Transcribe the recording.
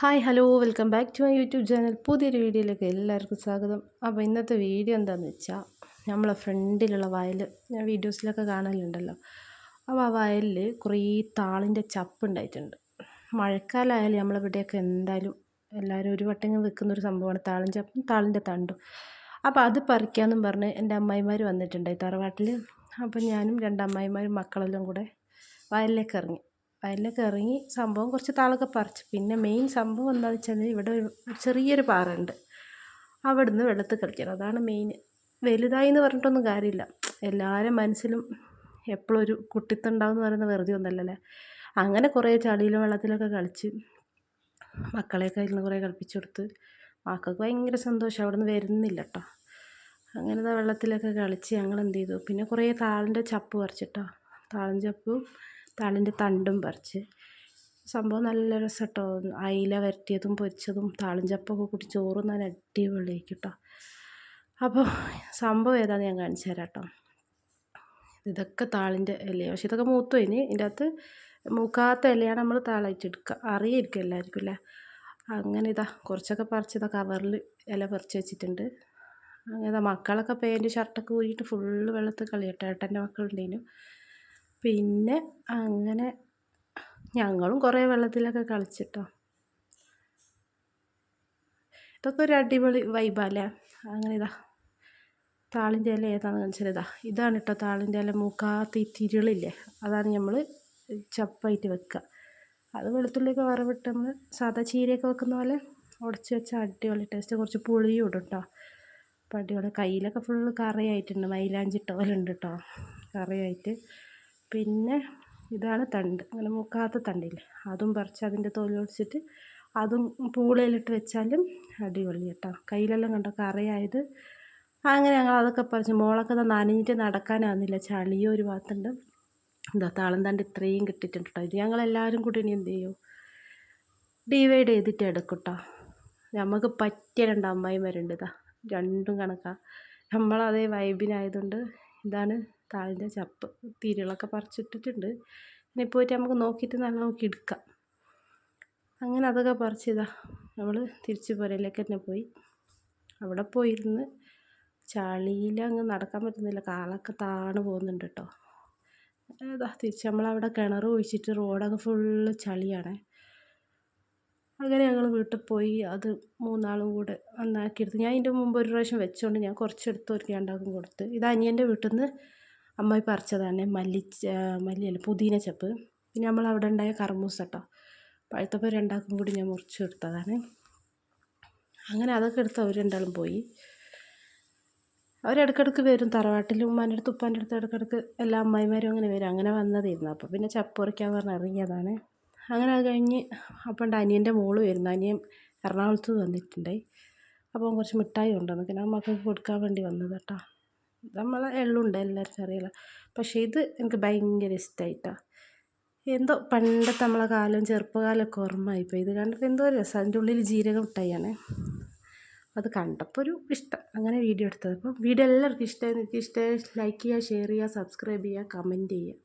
Hi hello welcome back to my YouTube channel. പുതിയൊരു വീഡിയോയിലേക്ക് എല്ലാവർക്കും സ്വാഗതം. അപ്പോൾ ഇന്നത്തെ വീഡിയോ എന്താണെന്ന് വെച്ചാൽ നമ്മളെ ഫ്രണ്ടിലുള്ള വയൽ ഞാൻ വീഡിയോസിലൊക്കെ കാണലുണ്ടല്ലോ. അപ്പോൾ ആ വയലിൽ കുറേ താളിന്റെ ചപ്പ് ഉണ്ടായിട്ടുണ്ട്. മഴക്കാലമായാലും നമ്മളിവിടെയൊക്കെ എന്തായാലും എല്ലാവരും ഒരു വട്ടങ്ങൾ വെക്കുന്നൊരു സംഭവമാണ് താളിൻ ചപ്പും താളിന്റെ തണ്ടും. അപ്പോൾ അത് പറിക്കാമെന്നും പറഞ്ഞ് എന്റെ അമ്മായിമാർ വന്നിട്ടുണ്ടായി തറവാട്ടിൽ അപ്പോൾ ഞാനും രണ്ട് അമ്മായിമാരും മക്കളെല്ലാം കൂടെ വയലിലേക്ക് ഇറങ്ങി. വയലിലൊക്കെ ഇറങ്ങി സംഭവം കുറച്ച് താളൊക്കെ പറിച്ചു. പിന്നെ മെയിൻ സംഭവം എന്താണെന്ന് വെച്ചാൽ ഇവിടെ ഒരു ചെറിയൊരു പാറ ഉണ്ട് അവിടുന്ന് വെള്ളത്തിൽ കളിക്കണം. അതാണ് മെയിൻ വലുതായി എന്ന് പറഞ്ഞിട്ടൊന്നും കാര്യമില്ല. എല്ലാവരും മനസ്സിലും എപ്പോഴും ഒരു കുട്ടിത്തുണ്ടാവും എന്ന് പറയുന്നത് വെറുതെ ഒന്നല്ലല്ലേ? അങ്ങനെ കുറേ ചളിയിലും വെള്ളത്തിലൊക്കെ കളിച്ച് മക്കളെയൊക്കെ ഇരുന്ന് കുറേ കളിപ്പിച്ചു കൊടുത്ത് മക്കൾക്ക് ഭയങ്കര സന്തോഷം. അവിടെ നിന്ന് വരുന്നില്ല കേട്ടോ അങ്ങനെ വെള്ളത്തിലൊക്കെ കളിച്ച് ഞങ്ങൾ എന്ത് ചെയ്തു? പിന്നെ കുറേ താളിന്റെ ചപ്പ് പറിച്ചിട്ടോ. താളൻ ചപ്പും താളിന്റെ തണ്ടും പറിച്ച്. സംഭവം നല്ല രസം കേട്ടോ അയില വരട്ടിയതും പൊരിച്ചതും താളിഞ്ചപ്പൊക്കെ കൂട്ടി ചോറ് നല്ല അടിപൊളിയായിരിക്കും കേട്ടോ അപ്പോൾ സംഭവം ഏതാണെന്ന് ഞാൻ കാണിച്ചു തരാം കേട്ടോ ഇതൊക്കെ താളിന്റെ ഇലയാണ് പക്ഷെ ഇതൊക്കെ മൂത്തു ഇനി ഇതിന്റെ അകത്ത് മൂക്കാത്ത ഇലയാണ് നമ്മൾ താളയിച്ചെടുക്കുക അറിയായിരിക്കും എല്ലാവർക്കും അല്ലേ? അങ്ങനെ ഇതാ കുറച്ചൊക്കെ പറിച്ച് ഇതാ കവറിൽ ഇല പറിച്ച് വെച്ചിട്ടുണ്ട്. അങ്ങനെ മക്കളൊക്കെ പാന്റ് ഷർട്ടൊക്കെ ഊരിയിട്ട് ഫുള്ള് വെള്ളത്തിൽ കളിയട്ടെ. ഏട്ടന്റെ മക്കളുണ്ടേനു. പിന്നെ അങ്ങനെ ഞങ്ങളും കുറേ വെള്ളത്തിലൊക്കെ കളിച്ചിട്ടോ. ഇതൊക്കെ ഒരു അടിപൊളി വൈബല്ലേ അങ്ങനെ ഇതാ. താളിന്റെ ഇല ഏതാണെന്ന് കാണിച്ചാൽ ഇതാ. ഇതാണ് കേട്ടോ താളിന്റെ ഇല. മൂക്കാത്ത തിരുളില്ലേ? അതാണ് നമ്മൾ ചപ്പായിട്ട് വെക്കുക അത് വെളുത്തുള്ളിയൊക്കെ വറവിട്ട് നമ്മൾ സാധാ ചീരയൊക്കെ വെക്കുന്ന പോലെ ഉടച്ച് വെച്ച അടിപൊളി ടേസ്റ്റ് കുറച്ച് പുളിയും ഇടും കേട്ടോ അപ്പം അടിപൊളി. കയ്യിലൊക്കെ ഫുള്ള് കറിയായിട്ടുണ്ട്. മൈലാഞ്ചിട്ട പോലെ ഉണ്ട് കേട്ടോ കറിയായിട്ട്. പിന്നെ ഇതാണ് തണ്ട്. അങ്ങനെ മൂക്കാത്ത തണ്ടില്ല? അതും പറിച്ച് അതിന്റെ തോലൊടിച്ചിട്ട് അതും പൂളയിലിട്ട് വെച്ചാലും അടിപൊളി കേട്ടോ. കയ്യിലെല്ലാം കണ്ടോ അറിയായത് അങ്ങനെ ഞങ്ങൾ അതൊക്കെ പറിച്ച് മോളൊക്കെ നനഞ്ഞിട്ട് നടക്കാനാവുന്നില്ല. ചളിയോ ഒരു ഭാഗത്തുണ്ട്. എന്താ താളം തണ്ട് ഇത്രയും കിട്ടിയിട്ടുണ്ട് കേട്ടോ. ഇത് ഞങ്ങളെല്ലാവരും കൂടി ഇനി എന്ത് ചെയ്യും? ഡിവൈഡ് ചെയ്തിട്ട് എടുക്കും കേട്ടോ. നമുക്ക് പറ്റിയ രണ്ട് അമ്മായിമാരുണ്ട് ഇതാ. രണ്ടും കണക്കാണ് നമ്മളതേ വൈബിനായതുകൊണ്ട് ഇതാണ് താളിന്റെ ചപ്പ് തിരികളൊക്കെ പറിച്ചിട്ടിട്ടുണ്ട്. ഇനി പോയിട്ട് നമുക്ക് നോക്കിയിട്ട് നല്ല നോക്കി എടുക്കാം. അങ്ങനെ അതൊക്കെ പറിച്ചതാ. നമ്മൾ തിരിച്ച് പുരയിലേക്ക് തന്നെ പോയി. അവിടെ പോയിരുന്ന് ചളിയിൽ അങ്ങ് നടക്കാൻ പറ്റുന്നില്ല. കാലൊക്കെ താണു പോകുന്നുണ്ട് കേട്ടോ. അതാ തിരിച്ച് നമ്മളവിടെ കിണർ ഒഴിച്ചിട്ട് റോഡൊക്കെ ഫുള്ള് ചളിയാണ്. അങ്ങനെ ഞങ്ങൾ വീട്ടിൽ പോയി അത് മൂന്നാളും കൂടെ നന്നാക്കിയെടുത്ത്. ഞാൻ ഇതിന്റെ മുമ്പ് ഒരു പ്രാവശ്യം വെച്ചുകൊണ്ട് ഞാൻ കുറച്ചെടുത്ത് ഒരു രണ്ടാൾക്കും കൊടുത്ത്. ഇത് അനിയന്റെ വീട്ടിൽ നിന്ന് അമ്മായി പറിച്ചതാണ് മല്ലി മല്ലിയല്ല പുതിന ചപ്പ്. പിന്നെ നമ്മൾ അവിടെ ഉണ്ടായ കർമൂസ കേട്ടോ പഴുത്തപ്പോൾ രണ്ടാൾക്കും കൂടി ഞാൻ മുറിച്ച് എടുത്തതാണ് അങ്ങനെ അതൊക്കെ എടുത്ത് അവർ രണ്ടാളും പോയി. അവരിടക്കിടക്ക് വരും തറവാട്ടിൽ ഉമ്മാന്റെ അടുത്ത് ഉപ്പാന്റെ അടുത്ത് ഇടക്കിടക്ക് എല്ലാ അമ്മായിമാരും അങ്ങനെ വരും. അങ്ങനെ വന്നതായിരുന്നു. അപ്പോൾ പിന്നെ ചപ്പ് പറിക്കാൻ പറഞ്ഞ് ഇറങ്ങിയതാണ്. അങ്ങനെ അത് കഴിഞ്ഞ് അപ്പം അനിയന്റെ മോൾ വരുന്നു. അനിയൻ എറണാകുളത്ത് വന്നിട്ടുണ്ടായി. അപ്പോൾ കുറച്ച് മിഠായി ഉണ്ടെന്ന് പിന്നെ മക്കൾക്ക് കൊടുക്കാൻ വേണ്ടി വന്നത് കേട്ടോ നമ്മളെ എള്ളുണ്ട് എല്ലാവർക്കും അറിയില്ല പക്ഷേ ഇത് എനിക്ക് ഭയങ്കര ഇഷ്ടമായിട്ടാണ് എന്തോ പണ്ടത്തെ നമ്മളെ കാലം ചെറുപ്പകാലമൊക്കെ ഓർമ്മയായിപ്പോയി. ഇത് കണ്ടപ്പോൾ എന്തോ രസം. അതിന്റെ ഉള്ളിൽ ജീരകം മിഠായിയാണ് അത് കണ്ടപ്പോൾ ഒരു ഇഷ്ടം. അങ്ങനെ വീഡിയോ എടുത്തത്. അപ്പോൾ വീഡിയോ എല്ലാവർക്കും ഇഷ്ടമായി എനിക്ക് ഇഷ്ടമായി. ലൈക്ക് ചെയ്യുക ഷെയർ ചെയ്യുക സബ്സ്ക്രൈബ് ചെയ്യുക കമന്റ് ചെയ്യുക.